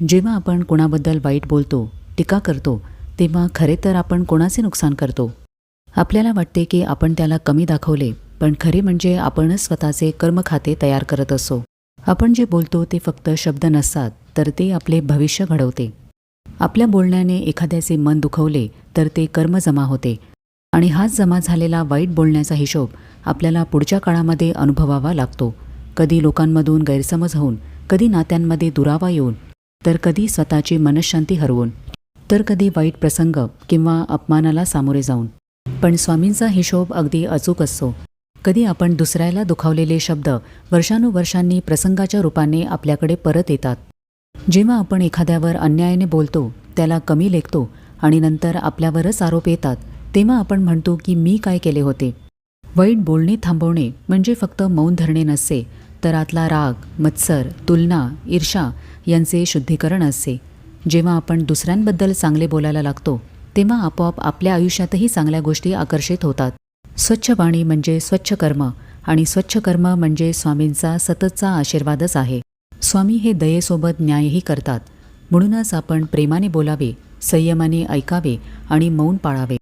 जेव्हा आपण कोणाबद्दल वाईट बोलतो टीका करतो तेव्हा खरे तर आपण कोणाचे नुकसान करतो? आपल्याला वाटते की आपण त्याला कमी दाखवले पण खरे म्हणजे आपणच स्वतःचे कर्मखाते तयार करत असो. आपण जे बोलतो ते फक्त शब्द नसतात तर ते आपले भविष्य घडवते. आपल्या बोलण्याने एखाद्याचे मन दुखवले तर ते कर्म जमा होते. आणि हाच जमा झालेला वाईट बोलण्याचा हिशोब आपल्याला पुढच्या काळामध्ये अनुभवावा लागतो. कधी लोकांमधून गैरसमज होऊन कधी नात्यांमध्ये दुरावा येऊन तर कधी स्वतःची मनशांती हरवून तर कधी वाईट प्रसंग किंवा अपमानाला सामोरे जाऊन. पण स्वामींचा हिशोब अगदी अचूक असतो. कधी आपण दुसऱ्याला दुखावलेले शब्द वर्षानुवर्षांनी प्रसंगाच्या रूपाने आपल्याकडे परत येतात. जेव्हा आपण एखाद्यावर अन्यायाने बोलतो त्याला कमी लेखतो आणि नंतर आपल्यावरच आरोप येतात तेव्हा आपण म्हणतो की मी काय केले होते. वाईट बोलणे थांबवणे म्हणजे फक्त मौन धरणे नसते अंतरातला राग मत्सर तुलना ईर्षा यांचे शुद्धीकरण असते. जेव्हा आपण दुसऱ्यांबद्दल चांगले बोलायला लागतो तेव्हा आपोआप आपल्या आयुष्यातही चांगल्या गोष्टी आकर्षित होतात. स्वच्छ वाणी म्हणजे स्वच्छ कर्म आणि स्वच्छ कर्म म्हणजे स्वामींचा सततचा आशीर्वादच आहे. स्वामी हे दयेसोबत न्यायही करतात. म्हणूनच आपण प्रेमाने बोलावे संयमाने ऐकावे आणि मौन पाळावे.